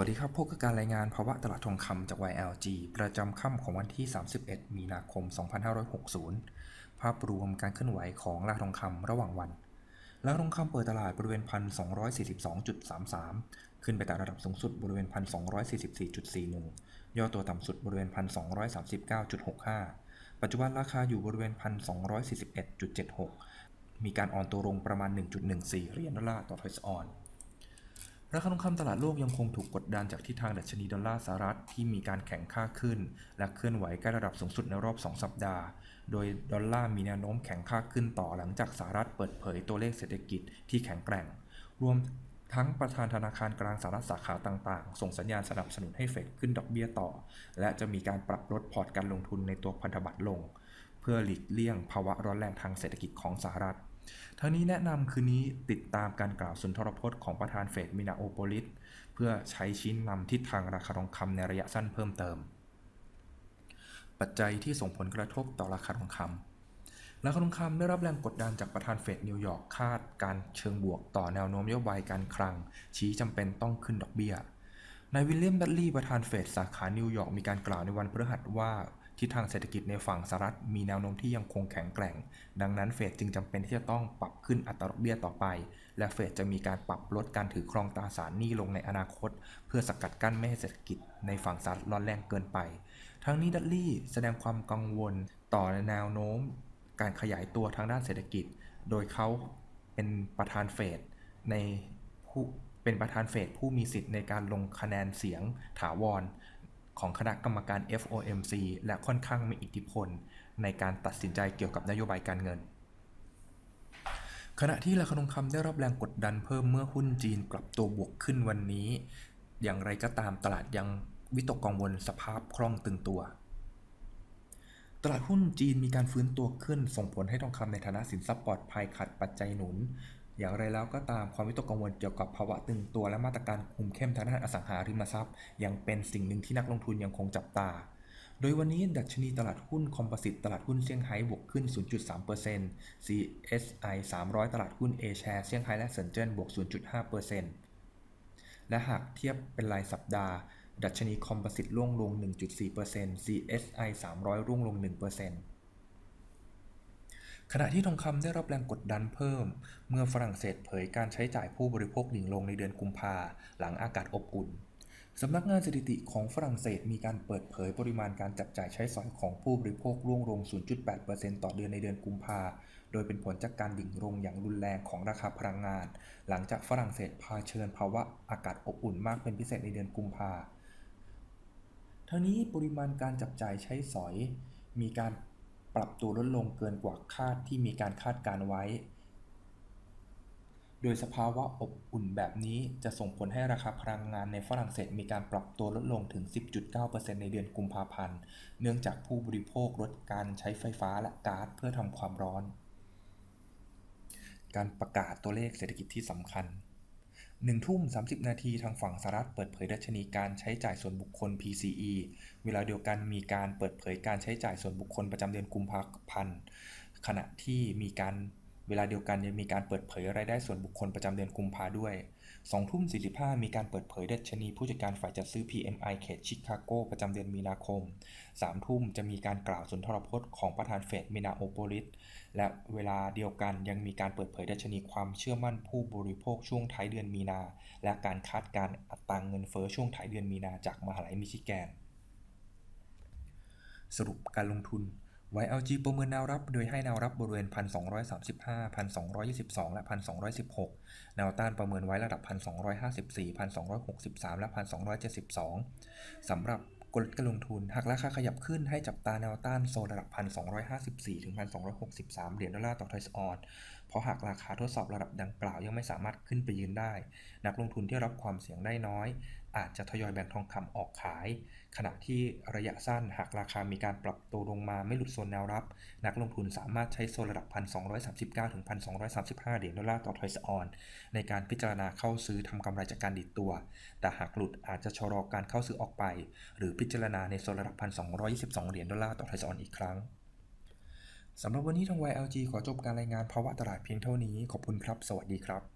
วัสดีครับพบกับการรายงานภาวะตลาดทองคำจาก YLG ประจำค่ำของวันที่ 31 มีนาคม 2560 ภาพรวมการเคลื่อนไหวของราคาทองคำระหว่างวัน ราคาทองคำเปิดตลาดบริเวณ 1,242.33 ขึ้นไปแต่ระดับสูงสุดบริเวณ 1,244.41 ย่อตัวต่ำสุดบริเวณ 1,239.65 ปัจจุบันราคาอยู่บริเวณ 1,241.76 มีการอ่อนตัวลงประมาณ 1.14 เหรียญดอลลาร์ต่อทอยส์ออน ราคาทองคำตลาดโลกยังคงถูกกดดันจากทิศทางดัชนีดอลลาร์สหรัฐที่มีการแข็งค่าขึ้น และเคลื่อนไหวใกล้ระดับสูงสุดในรอบ 2 สัปดาห์ โดยดอลลาร์มีแนวโน้มแข็งค่าขึ้นต่อหลังจากสหรัฐเปิดเผยตัวเลขเศรษฐกิจที่แข็งแกร่ง รวมทั้งประธานธนาคารกลางสหรัฐสาขาต่างๆ ส่งสัญญาณสนับสนุนให้เฟดขึ้นดอกเบี้ยต่อ และจะมีการปรับลดพอร์ตการลงทุนในตัวพันธบัตรลง เพื่อหลีกเลี่ยงภาวะร้อนแรงทางเศรษฐกิจของสหรัฐ ทั้งนี้แนะนำคืนนี้ติดตามการกล่าวสุนทรพจน์ของประธานเฟดมินาโอโปลิสเพื่อใช้ชี้นำทิศทางราคาทองคำในระยะสั้นเพิ่มเติม ปัจจัยที่ส่งผลกระทบต่อราคาทองคำราคาทองคำได้รับแรงกดดันจากประธานเฟดนิวยอร์กคาดการเชิงบวกต่อแนวโน้มนโยบายการคลัง ชี้จำเป็นต้องขึ้นดอกเบี้ยนายวิลเลียมดัตลีย์ประธานเฟดสาขานิวยอร์กมีการกล่าวในวันพฤหัสว่า ทิศทางเศรษฐกิจในฝั่งสหรัฐมีแนวโน้มที่ยังคงแข็งแกร่ง ดังนั้นเฟดจึงจำเป็นที่จะต้องปรับขึ้นอัตราดอกเบี้ยต่อไป และเฟดจะมีการปรับลดการถือครองตราสารหนี้ลงในอนาคต เพื่อสกัดกั้นไม่ให้เศรษฐกิจในฝั่งสหรัฐร้อนแรงเกินไป ทั้งนี้ดัตลี่แสดงความกังวลต่อแนวโน้ม การขยายตัวทางด้านเศรษฐกิจ โดยเขาเป็นประธานเฟดในผู้เป็นประธานเฟดผู้มีสิทธิ์ในการลงคะแนนเสียงถาวร ของคณะกรรมการ FOMC และค่อนข้างมีอิทธิพล ในการตัดสินใจเกี่ยวกับนโยบายการเงิน ขณะที่ราคาทองคำได้รับแรงกดดันเพิ่มเมื่อหุ้นจีนกลับตัวบวกขึ้นวันนี้ อย่างไรก็ตามตลาดยังวิตกกังวลสภาพคล่องตึงตัว ตลาดหุ้นจีนมีการฟื้นตัวขึ้นส่งผลให้ทองคำในฐานะสินทรัพย์ปลอดภัยขัดปัจจัยหนุน อย่างไรแล้วก็ตามความวิตกกังวลเกี่ยวกับภาวะตึงตัวและมาตรการคุมเข้มทางด้านอสังหาริมทรัพย์ ยังเป็นสิ่งหนึ่งที่นักลงทุนยังคงจับตา โดยวันนี้ดัชนีตลาดหุ้นคอมโพสิตตลาดหุ้นเซี่ยงไฮ้บวกขึ้น 0.3% CSI 300 ตลาดหุ้น A share เซี่ยงไฮ้และเซินเจิ้นบวก 0.5%และหากเทียบเป็นรายสัปดาห์ ดัชนีคอมโพสิตร่วงลง 1.4% CSI 300 ร่วงลง 1% ขณะที่ทองคำได้รับแรงกดดันเพิ่ม เมื่อฝรั่งเศสเผยการใช้จ่ายผู้บริโภคดิ่งลงในเดือนกุมภาหลังอากาศอบอุ่นสำนักงานสถิติของฝรั่งเศสมีการเปิดเผยปริมาณการจับจ่ายใช้สอยของผู้บริโภคร่วงลง 0.8%ต่อเดือนในเดือนกุมภาโดยเป็นผลจากการดิ่งลงอย่างรุนแรงของราคาพลังงาน หลังจากฝรั่งเศสเผชิญภาวะอากาศอบอุ่นมากเป็นพิเศษในเดือนกุมภาทั้งนี้ปริมาณการจับจ่ายใช้สอย มีการ ปรับตัวลดลงเกินกว่าคาดที่มีการคาดการไว้ โดยสภาวะอบอุ่นแบบนี้จะส่งผลให้ราคาพลังงานในฝรั่งเศสมีการปรับตัวลดลงถึง 10.9%ในเดือนกุมภาพันธ์ เนื่องจากผู้บริโภคลดการใช้ไฟฟ้าและก๊าซเพื่อทำความร้อน การประกาศตัวเลขเศรษฐกิจที่สำคัญ 1ทุ่ม 30 นาทีทางฝั่งสหรัฐเปิดเผยดัชนีการใช้จ่ายส่วนบุคคล PCE เวลาเดียวกันมีการเปิดเผยการใช้จ่ายส่วนบุคคลประจำเดือนกุมภาพันธ์ ขณะที่มีการเวลาเดียวกันยังมีการเปิดเผยรายได้ส่วนบุคคลประจำเดือนกุมภาด้วย 2ทุ่ม45 มีการเปิดเผยดัชนีผู้จัดการฝ่ายจัดซื้อ PMI เขตชิคาโกประจำเดือนมีนาคม 3 ทุ่มจะมีการกล่าวสุนทรพจน์ของประธานเฟดมินาโอโปลิส และเวลาเดียวกันยังมีการเปิดเผยดัชนีความเชื่อมั่นผู้บริโภคช่วงท้ายเดือนมีนา และการคาดการณ์อัตราเงินเฟ้อช่วงท้ายเดือนมีนาจากมหาลัยมิชิแกน สรุปการลงทุน YLG ประเมินแนวรับ โดยให้แนวรับบริเวณ 1,235 1,222 และ 1,216 แนวต้านประเมินไว้ระดับ 1,254 1,263 และ 1,272 สำหรับกลการลงทุน หากราคาขยับขึ้นให้จับตาแนวต้านโซนระดับ 1,254 ถึง 1,263 เหรียญดอลลาร์ต่อทอยส์ออนเพราะหากราคาทดสอบระดับดังกล่าวยังไม่สามารถขึ้นไปยืนได้ นักลงทุนที่รับความเสี่ยงได้น้อย อาจจะทยอยแบ่งทองคำออกขาย ขณะที่ระยะสั้นหากราคามีการปรับตัวลงมาไม่หลุดโซนแนวรับ นักลงทุนสามารถใช้โซนระดับ 1,239ถึง1,235 เหรียญดอลลาร์ต่อทอยส์ออน ในการพิจารณาเข้าซื้อทำกำไรจากการดิดตัว แต่หากหลุดอาจจะชะลอการเข้าซื้อออกไป หรือพิจารณาในโซนระดับ 1,222 เหรียญดอลลาร์ต่อทอยส์ออนอีกครั้ง สำหรับวันนี้ทาง YLG ขอจบการรายงานภาวะตลาดเพียงเท่านี้ ขอบคุณครับ สวัสดีครับ